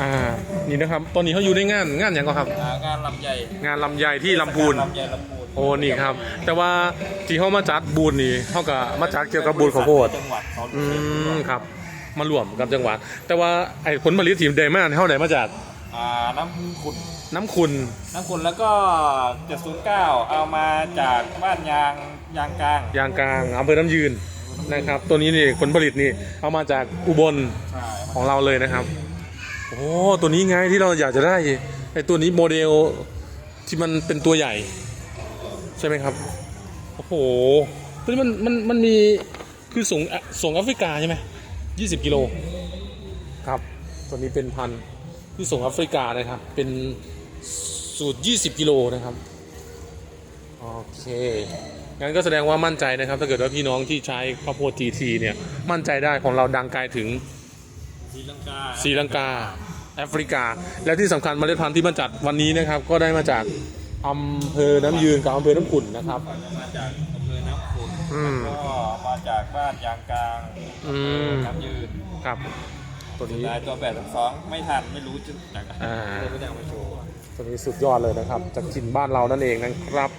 อ่า นี่นะครับ ตอนนี้เขาอยู่ในงานงานอย่างก็ครับ อ่างานลำใหญ่งานลำไยที่ลำพูน ลำใหญ่ลำพูนโอ้นี่ครับ แต่ว่าที่เขามาจัดบูนนี่เขาก็มาจัดเกี่ยวกับบูนข้าวโพด จังหวัดเขาอืมครับ มารวมกับจังหวัด แต่ว่าไอ้ผลผลิตทีมเดมานเท่าไหร่มาจากอ่าน้ำขุดน้ำคุณ น้ำขุดแล้วก็ 709 เอามาจากบ้านยางยางกลางยางกลางอำเภอน้ำยืนนะครับ ตัวนี้นี่ผลผลิตนี่เอามาจากอุบลใช่ของเราเลยนะครับ โอ้ตัวนี้ไงที่เราอยากจะได้ไอ้ตัวนี้โมเดลที่มันเป็นตัวใหญ่ ใช่ไหมครับ โอ้โหตัวนี้มันมันมันมีคือส่งอะส่งแอฟริกาใช่ไหมยี่สิบกิโลครับ ตัวนี้เป็นพันธุ์ที่ส่งแอฟริกานะครับ เป็นสูตร20กิโลนะครับโอเคงั้นก็แสดงว่ามั่นใจนะครับ ถ้าเกิดว่าพี่น้องที่ใช้ข้าวโพด GT เนี่ยมั่นใจได้ของเราดังไกลถึง ศรีลังกาศรีลังกา แอฟริกา และที่สำคัญเมล็ดพันธุ์ที่มาจัดวันนี้นะครับ ก็ได้มาจากอำเภอน้ำยืนกับอำเภอน้ำขุ่นนะครับมาจากอำเภอน้ำขุดอืมก็มาจากบ้านยางกลางอืมน้ำยืนครับ ตัวนี้ได้ตัวแบบสองไม่ทันไม่รู้จะจากอ่า เลยไม่ได้เอามาโชว์ตัวนี้สุดยอดเลยนะครับจากถิ่นบ้านเรานั่นเองนะครับ